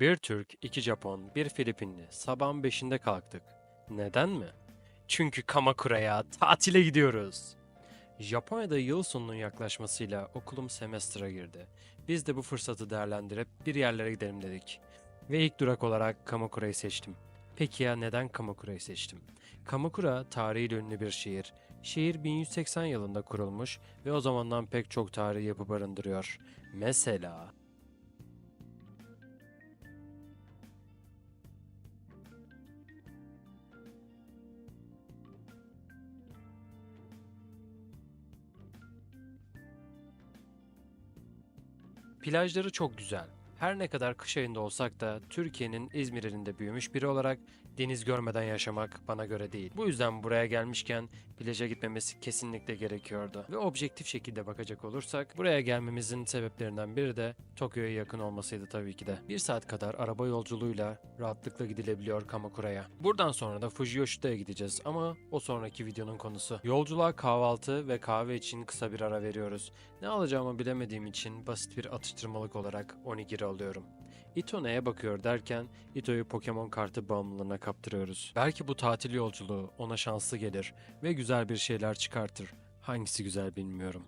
Bir Türk, iki Japon, bir Filipinli. Sabahın beşinde kalktık. Neden mi? Çünkü Kamakura'ya tatile gidiyoruz. Japonya'da yıl sonunun yaklaşmasıyla okulum semester'a girdi. Biz de bu fırsatı değerlendirip bir yerlere gidelim dedik. Ve ilk durak olarak Kamakura'yı seçtim. Peki ya neden Kamakura'yı seçtim? Kamakura tarihiyle ünlü bir şehir. Şehir 1180 yılında kurulmuş ve o zamandan pek çok tarihi yapı barındırıyor. Mesela Plajları çok güzel. Her ne kadar kış ayında olsak da Türkiye'nin İzmir ilinde büyümüş biri olarak deniz görmeden yaşamak bana göre değil. Bu yüzden buraya gelmişken plaja gitmemesi kesinlikle gerekiyordu. Ve objektif şekilde bakacak olursak buraya gelmemizin sebeplerinden biri de Tokyo'ya yakın olmasıydı tabii ki de. Bir saat kadar araba yolculuğuyla rahatlıkla gidilebiliyor Kamakura'ya. Buradan sonra da Fujiyoshita'ya gideceğiz ama o sonraki videonun konusu. Yolculuğa kahvaltı ve kahve için kısa bir ara veriyoruz. Ne alacağımı bilemediğim için basit bir atıştırmalık olarak onigiri alıyorum. Ito neye bakıyor derken Ito'yu Pokemon kartı bağımlılığına kaptırıyoruz. Belki bu tatil yolculuğu ona şanslı gelir ve güzel bir şeyler çıkartır. Hangisi güzel bilmiyorum.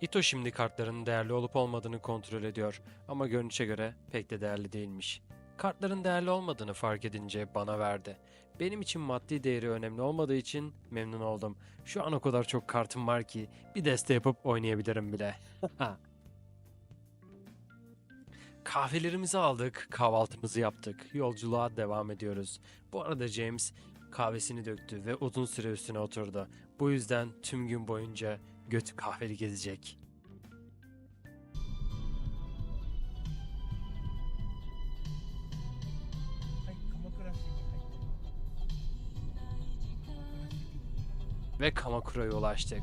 Ito şimdi kartların değerli olup olmadığını kontrol ediyor ama görünüşe göre pek de değerli değilmiş. Kartların değerli olmadığını fark edince bana verdi. Benim için maddi değeri önemli olmadığı için memnun oldum. Şu an o kadar çok kartım var ki bir deste yapıp oynayabilirim bile. Kahvelerimizi aldık, kahvaltımızı yaptık. Yolculuğa devam ediyoruz. Bu arada James kahvesini döktü ve uzun süre üstüne oturdu. Bu yüzden tüm gün boyunca götü kahveli gezecek. Ve Kamakura'ya ulaştık.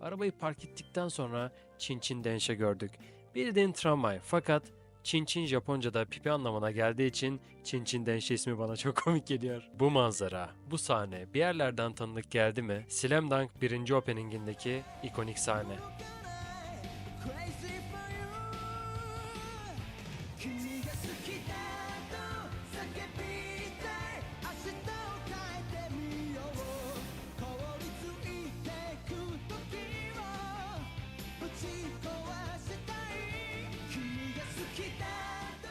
Arabayı park ettikten sonra Çin Çin Denşe gördük. Bildiğin tramvay fakat Çin Çin Japonca'da pipi anlamına geldiği için Çin Çin Denşe ismi bana çok komik geliyor. Bu manzara, bu sahne bir yerlerden tanıdık geldi mi? Slam Dunk 1. openingindeki ikonik sahne.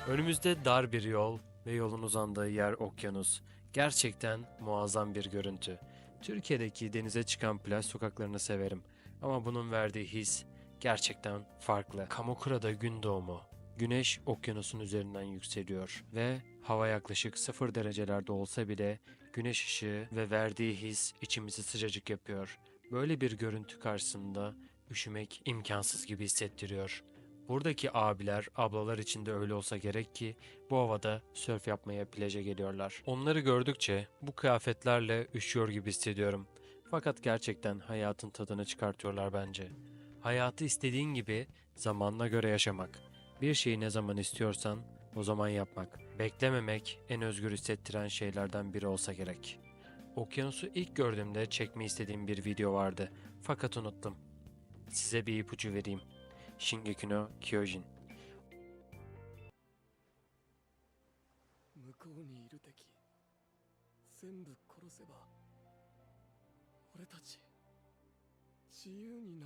Önümüzde dar bir yol ve yolun uzandığı yer okyanus. Gerçekten muazzam bir görüntü. Türkiye'deki denize çıkan plaj sokaklarını severim. Ama bunun verdiği his gerçekten farklı. Kamukura'da gün doğumu. Güneş okyanusun üzerinden yükseliyor ve hava yaklaşık 0 derecelerde olsa bile güneş ışığı ve verdiği his içimizi sıcacık yapıyor. Böyle bir görüntü karşısında üşümek imkansız gibi hissettiriyor. Buradaki abiler, ablalar için de öyle olsa gerek ki bu havada sörf yapmaya plaja geliyorlar. Onları gördükçe bu kıyafetlerle üşüyor gibi hissediyorum. Fakat gerçekten hayatın tadını çıkartıyorlar bence. Hayatı istediğin gibi zamanına göre yaşamak. Bir şeyi ne zaman istiyorsan o zaman yapmak. Beklememek en özgür hissettiren şeylerden biri olsa gerek. Okyanusu ilk gördüğümde çekme istediğim bir video vardı. Fakat unuttum. Size bir ipucu vereyim. Shingeki no Kyojin.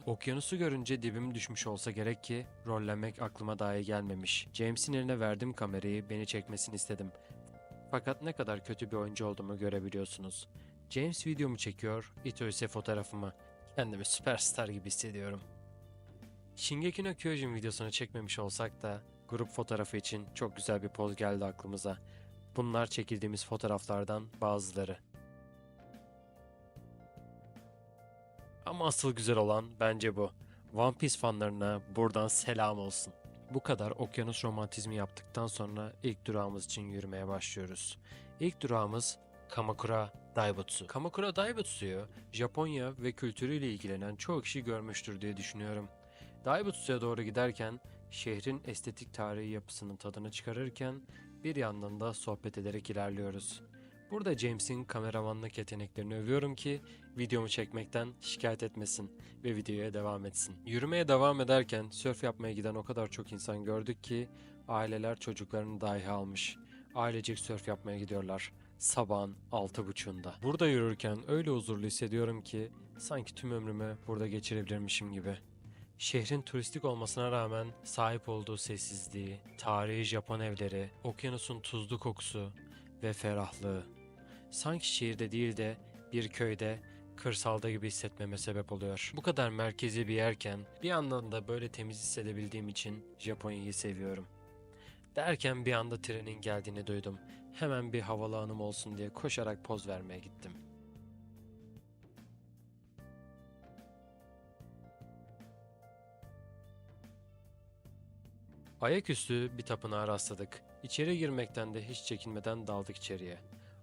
Okyanusu görünce dibim düşmüş olsa gerek ki rollenmek aklıma dahi gelmemiş. James'in eline verdim kamerayı, beni çekmesini istedim. Fakat ne kadar kötü bir oyuncu olduğumu görebiliyorsunuz. James videomu çekiyor, Ito ise fotoğrafımı. Kendimi süperstar gibi hissediyorum. Shingeki no Kyojin videosunu çekmemiş olsak da grup fotoğrafı için çok güzel bir poz geldi aklımıza. Bunlar çekildiğimiz fotoğraflardan bazıları. Ama asıl güzel olan bence bu. One Piece fanlarına buradan selam olsun. Bu kadar okyanus romantizmi yaptıktan sonra ilk durağımız için yürümeye başlıyoruz. İlk durağımız Kamakura Daibutsu. Kamakura Daibutsu'yu Japonya ve kültürüyle ilgilenen çoğu kişi görmüştür diye düşünüyorum. Daibutsu'ya doğru giderken şehrin estetik tarihi yapısının tadını çıkarırken bir yandan da sohbet ederek ilerliyoruz. Burada James'in kameramanlık yeteneklerini övüyorum ki videomu çekmekten şikayet etmesin ve videoya devam etsin. Yürümeye devam ederken sörf yapmaya giden o kadar çok insan gördük ki aileler çocuklarını dahi almış. Ailecek sörf yapmaya gidiyorlar. Sabahın altı buçuğunda. Burada yürürken öyle huzurlu hissediyorum ki sanki tüm ömrümü burada geçirebilirmişim gibi. Şehrin turistik olmasına rağmen sahip olduğu sessizliği, tarihi Japon evleri, okyanusun tuzlu kokusu ve ferahlığı. Sanki şehirde değil de bir köyde, kırsalda gibi hissetmeme sebep oluyor. Bu kadar merkezi bir yerken bir yandan da böyle temiz hissedebildiğim için Japonya'yı seviyorum. Derken bir anda trenin geldiğini duydum. Hemen bir havalı anım olsun diye koşarak poz vermeye gittim. Ayaküstü bir tapınağa rastladık. İçeri girmekten de hiç çekinmeden daldık içeriye.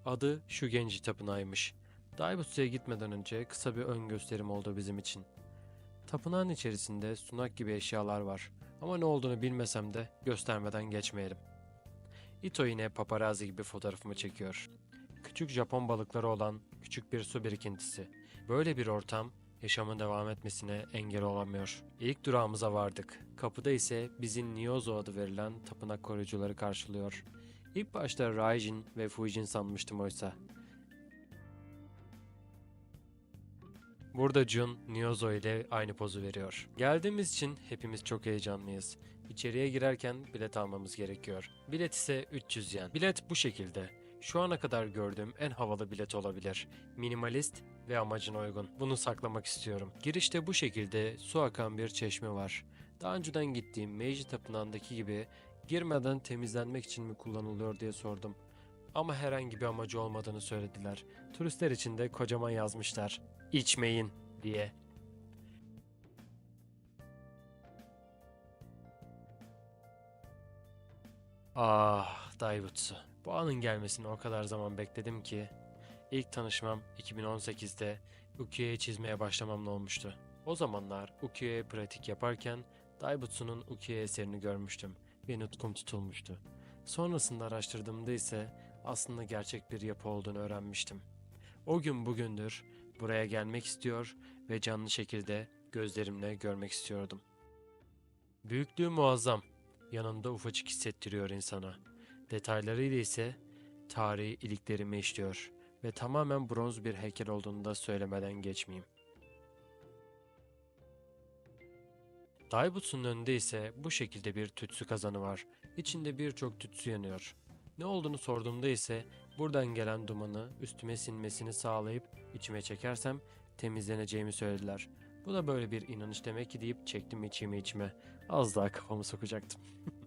Adı Shugenji Tapınağı'ymış. Daibutsu'ya gitmeden önce kısa bir ön gösterim oldu bizim için. Tapınağın içerisinde sunak gibi eşyalar var ama ne olduğunu bilmesem de göstermeden geçmeyelim. Ito yine paparazzi gibi fotoğrafımı çekiyor. Küçük Japon balıkları olan küçük bir su birikintisi. Böyle bir ortam yaşamın devam etmesine engel olamıyor. İlk durağımıza vardık. Kapıda ise bizi Nyozo adı verilen tapınak koruyucuları karşılıyor. İlk başta Raijin ve Fujin sanmıştım oysa. Burada Jun, Nyozo ile aynı pozu veriyor. Geldiğimiz için hepimiz çok heyecanlıyız. İçeriye girerken bilet almamız gerekiyor. Bilet ise 300 yen. Bilet bu şekilde. Şu ana kadar gördüğüm en havalı bilet olabilir. Minimalist ve amacına uygun. Bunu saklamak istiyorum. Girişte bu şekilde su akan bir çeşme var. Daha önceden gittiğim Meiji Tapınağı'ndaki gibi girmeden temizlenmek için mi kullanılıyor diye sordum. Ama herhangi bir amacı olmadığını söylediler. Turistler için de kocaman yazmışlar. İçmeyin diye. Ah Daibutsu. Bu anın gelmesini o kadar zaman bekledim ki ilk tanışmam 2018'de ukiyo-e çizmeye başlamamla olmuştu. O zamanlar ukiyo-e pratik yaparken Daibutsu'nun ukiyo eserini görmüştüm ve nutkum tutulmuştu. Sonrasında araştırdığımda ise aslında gerçek bir yapı olduğunu öğrenmiştim. O gün bugündür buraya gelmek istiyor ve canlı şekilde gözlerimle görmek istiyordum. Büyüklüğü muazzam, yanında ufacık hissettiriyor insana. Detaylarıyla ise tarihi iliklerimi işliyor ve tamamen bronz bir heykel olduğunu da söylemeden geçmeyeyim. Daibutsu'nun önünde ise bu şekilde bir tütsü kazanı var. İçinde birçok tütsü yanıyor. Ne olduğunu sorduğumda ise buradan gelen dumanı üstüme sinmesini sağlayıp içime çekersem temizleneceğimi söylediler. Bu da böyle bir inanış demek ki deyip çektim içimi içime. Az daha kafamı sokacaktım.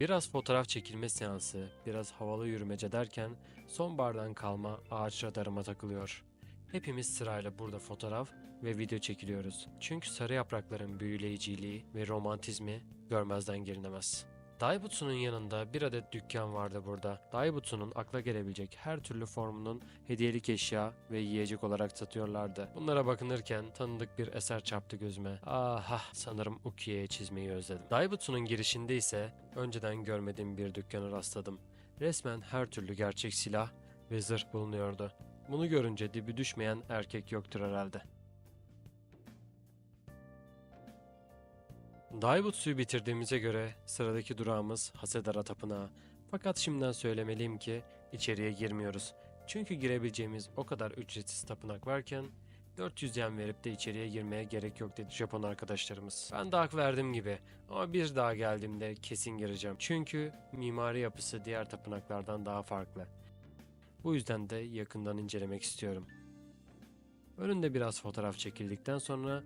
biraz fotoğraf çekilme seansı, biraz havalı yürümece derken sonbahardan kalma ağaç radarıma takılıyor. Hepimiz sırayla burada fotoğraf ve video çekiliyoruz. Çünkü sarı yaprakların büyüleyiciliği ve romantizmi görmezden gelinemez. Daibutsu'nun yanında bir adet dükkan vardı burada. Daibutsu'nun akla gelebilecek her türlü formunun hediyelik eşya ve yiyecek olarak satıyorlardı. Bunlara bakınırken tanıdık bir eser çarptı gözüme. Aha sanırım Ukiye'ye çizmeyi özledim. Daibutsu'nun girişinde ise önceden görmediğim bir dükkana rastladım. Resmen her türlü gerçek silah ve zırh bulunuyordu. Bunu görünce dibi düşmeyen erkek yoktur herhalde. Daibutsu'yu bitirdiğimize göre sıradaki durağımız Hasedara Tapınağı. Fakat şimdiden söylemeliyim ki içeriye girmiyoruz. Çünkü girebileceğimiz o kadar ücretsiz tapınak varken 400 yen verip de içeriye girmeye gerek yok dedi Japon arkadaşlarımız. Ben de hak verdim gibi ama bir daha geldiğimde kesin gireceğim. Çünkü mimari yapısı diğer tapınaklardan daha farklı. Bu yüzden de yakından incelemek istiyorum. Önünde biraz fotoğraf çekildikten sonra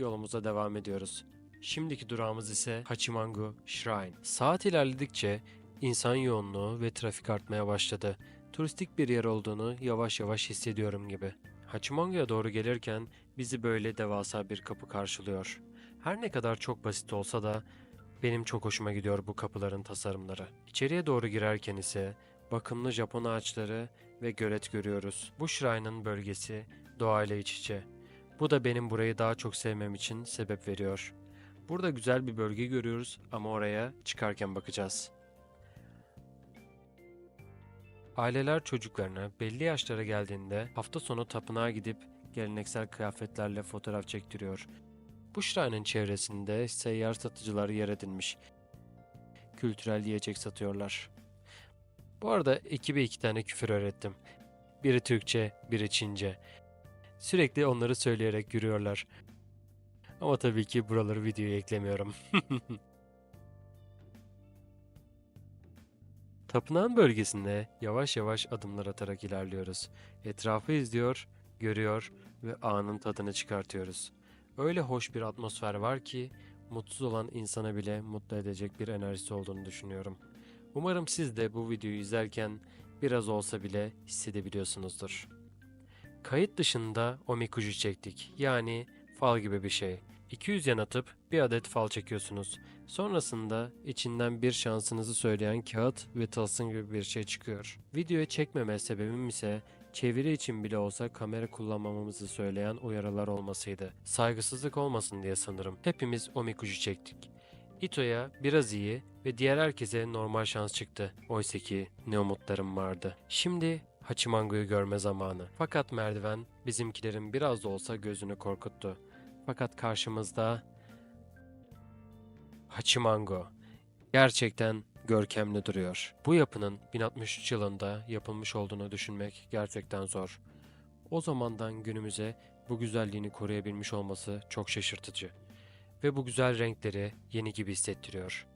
yolumuza devam ediyoruz. Şimdiki durağımız ise Hachimangu Shrine. Saat ilerledikçe insan yoğunluğu ve trafik artmaya başladı. Turistik bir yer olduğunu yavaş yavaş hissediyorum gibi. Hachimangu'ya doğru gelirken bizi böyle devasa bir kapı karşılıyor. Her ne kadar çok basit olsa da benim çok hoşuma gidiyor bu kapıların tasarımları. İçeriye doğru girerken ise bakımlı Japon ağaçları ve gölet görüyoruz. Bu shrine'ın bölgesi doğayla iç içe. Bu da benim burayı daha çok sevmem için sebep veriyor. Burada güzel bir bölge görüyoruz ama oraya çıkarken bakacağız. Aileler çocuklarına belli yaşlara geldiğinde hafta sonu tapınağa gidip geleneksel kıyafetlerle fotoğraf çektiriyor. Bu şirenin çevresinde seyyar satıcılar yer edinmiş. kültürel yiyecek satıyorlar. Bu arada ekibe iki tane küfür öğrettim. Biri Türkçe, biri Çince. Sürekli onları söyleyerek yürüyorlar. Ama tabii ki buraları videoya eklemiyorum. Tapınağın bölgesinde yavaş yavaş adımlar atarak ilerliyoruz. Etrafı izliyor, görüyor ve anın tadını çıkartıyoruz. Öyle hoş bir atmosfer var ki mutsuz olan insana bile mutlu edecek bir enerjisi olduğunu düşünüyorum. Umarım siz de bu videoyu izlerken biraz olsa bile hissedebiliyorsunuzdur. Kayıt dışında omikuju çektik. Yani fal gibi bir şey. 200 yen atıp bir adet fal çekiyorsunuz. Sonrasında içinden bir şansınızı söyleyen kağıt ve tılsım gibi bir şey çıkıyor. Videoya çekmeme sebebim ise çeviri için bile olsa kamera kullanmamamızı söyleyen uyarılar olmasıydı. Saygısızlık olmasın diye sanırım. Hepimiz omikuju çektik. Ito'ya biraz iyi ve diğer herkese normal şans çıktı. Oysa ki ne umutlarım vardı. Şimdi Hachimango'yu görme zamanı. Fakat merdiven bizimkilerin biraz da olsa gözünü korkuttu. Fakat karşımızda Hachimango. Gerçekten görkemli duruyor. Bu yapının 1063 yılında yapılmış olduğunu düşünmek gerçekten zor. O zamandan günümüze bu güzelliğini koruyabilmiş olması çok şaşırtıcı. Ve bu güzel renkleri yeni gibi hissettiriyor.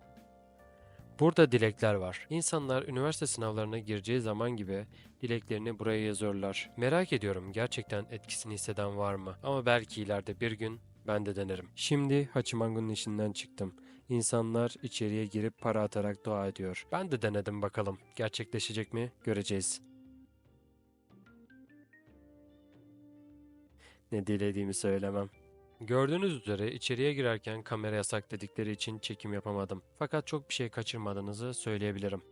Burada dilekler var. İnsanlar üniversite sınavlarına gireceği zaman gibi dileklerini buraya yazıyorlar. Merak ediyorum gerçekten etkisini hisseden var mı? Ama belki ileride bir gün ben de denerim. Şimdi Hachimango'nun işinden çıktım. İnsanlar içeriye girip para atarak dua ediyor. Ben de denedim bakalım. Gerçekleşecek mi? Göreceğiz. Ne dilediğimi söylemem. Gördüğünüz üzere içeriye girerken kamera yasak dedikleri için çekim yapamadım. Fakat çok bir şey kaçırmadığınızı söyleyebilirim.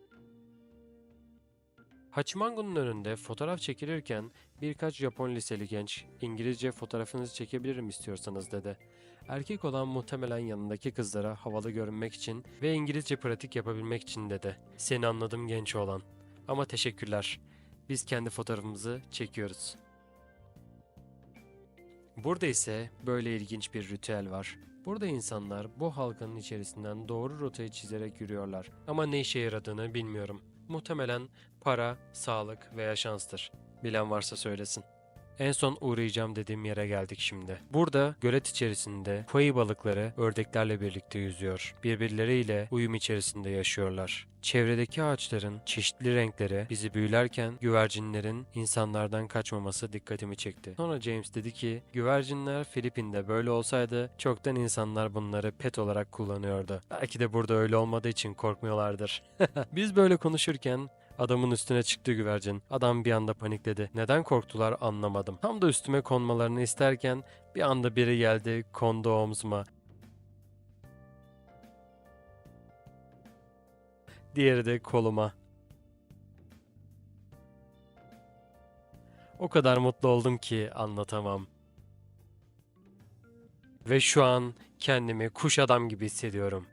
Hachimango'nun önünde fotoğraf çekilirken birkaç Japon liseli genç İngilizce fotoğrafınızı çekebilirim istiyorsanız dedi. Erkek olan muhtemelen yanındaki kızlara havalı görünmek için ve İngilizce pratik yapabilmek için dedi. Seni anladım genç olan. Ama teşekkürler. Biz kendi fotoğrafımızı çekiyoruz. Burada ise böyle ilginç bir ritüel var. Burada insanlar bu halkanın içerisinden doğru rotayı çizerek yürüyorlar. Ama ne işe yaradığını bilmiyorum. Muhtemelen para, sağlık veya şanstır. Bilen varsa söylesin. En son uğrayacağım dediğim yere geldik şimdi. Burada gölet içerisinde koi balıkları ördeklerle birlikte yüzüyor. Birbirleriyle uyum içerisinde yaşıyorlar. Çevredeki ağaçların çeşitli renkleri bizi büyülerken güvercinlerin insanlardan kaçmaması dikkatimi çekti. Sonra James dedi ki güvercinler Filipin'de böyle olsaydı çoktan insanlar bunları pet olarak kullanıyordu. Belki de burada öyle olmadığı için korkmuyorlardır. Biz böyle konuşurken Adamın üstüne çıktı güvercin. Adam bir anda panikledi. Neden korktular anlamadım. Tam da üstüme konmalarını isterken bir anda biri geldi kondu omzuma. Diğeri de koluma. O kadar mutlu oldum ki anlatamam. Ve şu an kendimi kuş adam gibi hissediyorum.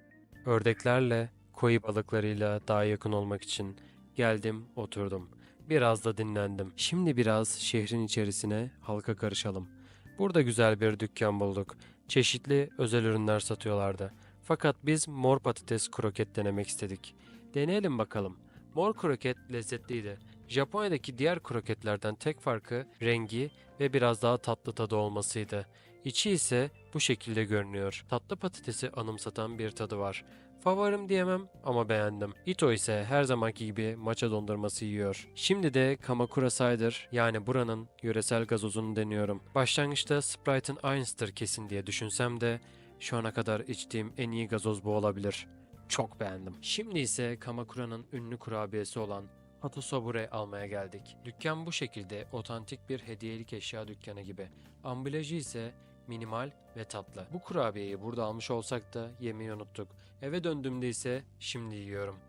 Ördeklerle, koyu balıklarıyla daha yakın olmak için Geldim, oturdum. Biraz da dinlendim. Şimdi biraz şehrin içerisine halka karışalım. Burada güzel bir dükkan bulduk. Çeşitli özel ürünler satıyorlardı. Fakat biz mor patates kroket denemek istedik. Deneyelim bakalım. Mor kroket lezzetliydi. Japonya'daki diğer kroketlerden tek farkı rengi ve biraz daha tatlı tadı olmasıydı. İçi ise bu şekilde görünüyor. Tatlı patatesi anımsatan bir tadı var. Favorim diyemem ama beğendim. Ito ise her zamanki gibi maça dondurması yiyor. Şimdi de Kamakura Cider yani buranın yöresel gazozunu deniyorum. Başlangıçta Sprite'ın aynısıdır kesin diye düşünsem de şu ana kadar içtiğim en iyi gazoz bu olabilir. Çok beğendim. Şimdi ise Kamakura'nın ünlü kurabiyesi olan Hatosobure almaya geldik. Dükkan bu şekilde otantik bir hediyelik eşya dükkanı gibi. Ambalajı ise minimal ve tatlı. Bu kurabiyeyi burada almış olsak da yemeği unuttuk. Eve döndüğümde ise şimdi yiyorum.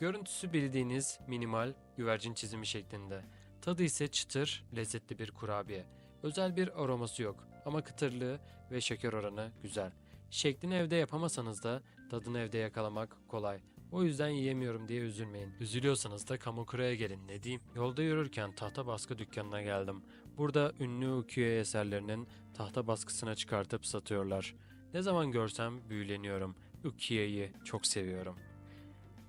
Görüntüsü bildiğiniz minimal güvercin çizimi şeklinde. Tadı ise çıtır, lezzetli bir kurabiye. Özel bir aroması yok ama kıtırlığı ve şeker oranı güzel. Şeklini evde yapamasanız da tadını evde yakalamak kolay. O yüzden yiyemiyorum diye üzülmeyin. Üzülüyorsanız da Kamukura'ya gelin ne diyeyim. Yolda yürürken tahta baskı dükkanına geldim. Burada ünlü ukiyo eserlerinin tahta baskısına çıkartıp satıyorlar. Ne zaman görsem büyüleniyorum. Ukiyo'yu çok seviyorum.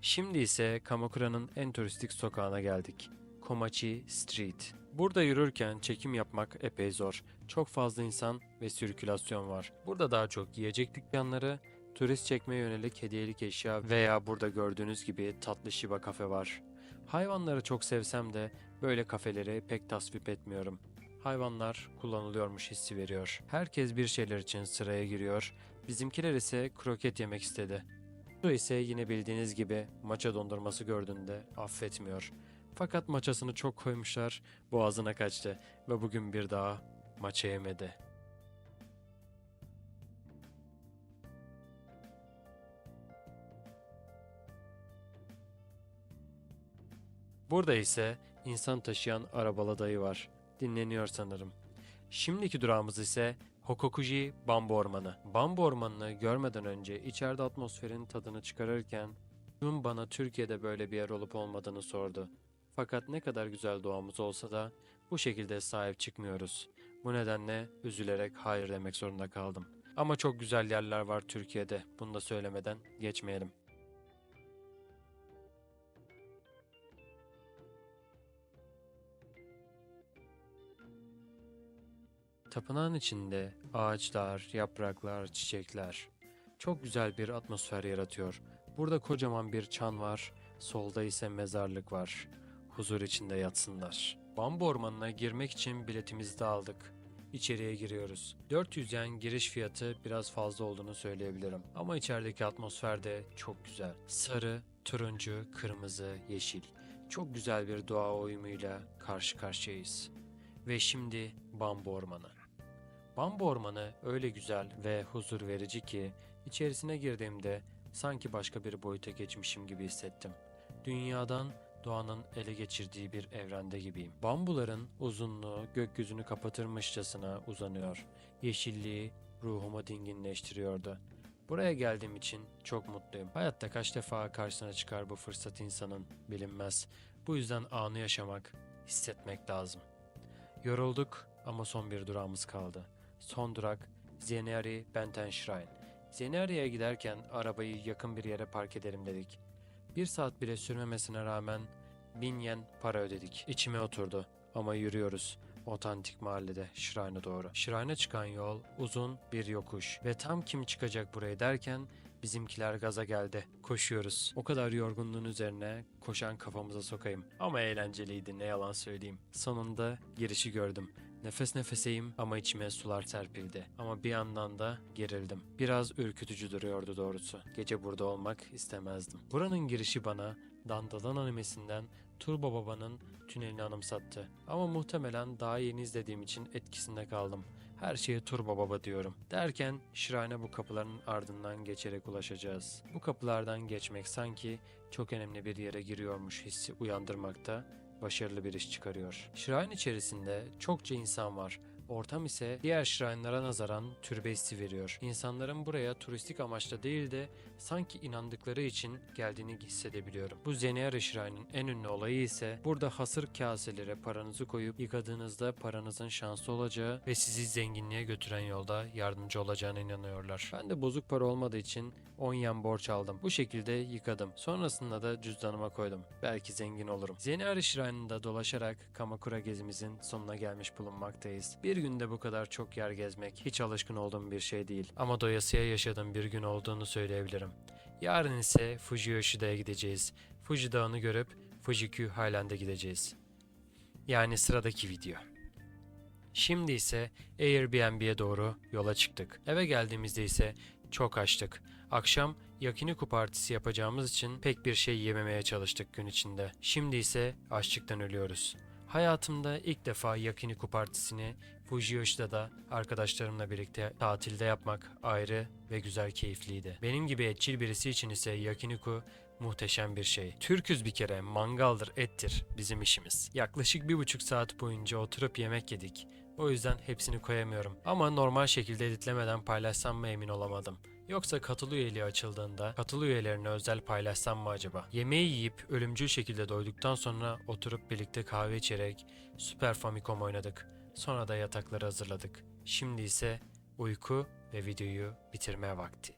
Şimdi ise Kamakura'nın en turistik sokağına geldik. Komachi Street. Burada yürürken çekim yapmak epey zor. Çok fazla insan ve sirkülasyon var. Burada daha çok yiyecek dükkanları, turist çekmeye yönelik hediyelik eşya veya burada gördüğünüz gibi tatlı Shiba kafe var. Hayvanları çok sevsem de böyle kafeleri pek tasvip etmiyorum. Hayvanlar kullanılıyormuş hissi veriyor. Herkes bir şeyler için sıraya giriyor. Bizimkiler ise kroket yemek istedi. Bu ise yine bildiğiniz gibi maça dondurması gördüğünde affetmiyor. Fakat maçasını çok koymuşlar, boğazına kaçtı ve bugün bir daha maça yemedi. Burada ise insan taşıyan arabalı dayı var. Dinleniyor sanırım. Şimdiki durağımız ise Hokokuji Bambu Ormanı. Bambu Ormanı'nı görmeden önce içeride atmosferin tadını çıkarırken Jun bana Türkiye'de böyle bir yer olup olmadığını sordu. Fakat ne kadar güzel doğamız olsa da bu şekilde sahip çıkmıyoruz. Bu nedenle üzülerek hayır demek zorunda kaldım. Ama çok güzel yerler var Türkiye'de. Bunu da söylemeden geçmeyelim. Tapınağın içinde ağaçlar, yapraklar, çiçekler çok güzel bir atmosfer yaratıyor. Burada kocaman bir çan var, solda ise mezarlık var. Huzur içinde yatsınlar. Bambu ormanına girmek için biletimizi de aldık. İçeriye giriyoruz. 400 yen giriş fiyatı biraz fazla olduğunu söyleyebilirim. Ama içerideki atmosfer de çok güzel. Sarı, turuncu, kırmızı, yeşil. Çok güzel bir doğa uyumuyla karşı karşıyayız. Ve şimdi Bambu Ormanı. Bambu Ormanı öyle güzel ve huzur verici ki içerisine girdiğimde sanki başka bir boyuta geçmişim gibi hissettim. Dünyadan doğanın ele geçirdiği bir evrende gibiyim. Bambuların uzunluğu gökyüzünü kapatırmışçasına uzanıyor. Yeşilliği ruhumu dinginleştiriyordu. Buraya geldiğim için çok mutluyum. Hayatta kaç defa karşısına çıkar bu fırsat insanın bilinmez. Bu yüzden anı yaşamak, hissetmek lazım. Yorulduk ama son bir durağımız kaldı. Son durak Zenari Benten Shrine. Zenari'ye giderken arabayı yakın bir yere park edelim dedik. Bir saat bile sürmemesine rağmen bin yen para ödedik. İçime oturdu ama yürüyoruz. Otantik mahallede Shrine'a doğru. Shrine'a çıkan yol uzun bir yokuş ve tam kim çıkacak buraya derken bizimkiler gaza geldi. Koşuyoruz. O kadar yorgunluğun üzerine koşan kafamıza sokayım. Ama eğlenceliydi ne yalan söyleyeyim. Sonunda girişi gördüm. Nefes nefeseyim ama içime sular serpildi. Ama bir yandan da gerildim. Biraz ürkütücü duruyordu doğrusu. Gece burada olmak istemezdim. Buranın girişi bana Dandadan animesinden Turbo Baba'nın tünelini anımsattı. Ama muhtemelen daha yeni izlediğim için etkisinde kaldım. Her şeye Turbo Baba diyorum. Derken Shrine'a bu kapıların ardından geçerek ulaşacağız. Bu kapılardan geçmek sanki çok önemli bir yere giriyormuş hissi uyandırmakta başarılı bir iş çıkarıyor. Shrine içerisinde çokça insan var. Ortam ise diğer shrine'lara nazaran türbe hissi veriyor. İnsanların buraya turistik amaçla değil de sanki inandıkları için geldiğini hissedebiliyorum. Bu Zeniara Shrine'ın en ünlü olayı ise burada hasır kaselere paranızı koyup yıkadığınızda paranızın şanslı olacağı ve sizi zenginliğe götüren yolda yardımcı olacağına inanıyorlar. Ben de bozuk para olmadığı için 10 yen borç aldım. Bu şekilde yıkadım. Sonrasında da cüzdanıma koydum. Belki zengin olurum. Zeniara Shrine'ında dolaşarak Kamakura gezimizin sonuna gelmiş bulunmaktayız. Bir günde bu kadar çok yer gezmek hiç alışkın olduğum bir şey değil. Ama doyasıya yaşadığım bir gün olduğunu söyleyebilirim. Yarın ise Fuji Yoshida'ya gideceğiz. Fuji Dağı'nı görüp Fuji-Q Highland'a gideceğiz. Yani sıradaki video. Şimdi ise Airbnb'ye doğru yola çıktık. Eve geldiğimizde ise çok açtık. Akşam yakiniku partisi yapacağımız için pek bir şey yememeye çalıştık gün içinde. Şimdi ise açlıktan ölüyoruz. Hayatımda ilk defa yakiniku partisini Fujiyoshida'da arkadaşlarımla birlikte tatilde yapmak ayrı ve güzel keyifliydi. Benim gibi etçil birisi için ise yakiniku muhteşem bir şey. Türküz bir kere mangaldır ettir bizim işimiz. Yaklaşık bir buçuk saat boyunca oturup yemek yedik. O yüzden hepsini koyamıyorum. Ama normal şekilde editlemeden paylaşsam mı emin olamadım. Yoksa katıl üyeliği açıldığında katıl üyelerine özel paylaşsam mı acaba? Yemeği yiyip ölümcül şekilde doyduktan sonra oturup birlikte kahve içerek Super Famicom oynadık. Sonra da yatakları hazırladık. Şimdi ise uyku ve videoyu bitirme vakti.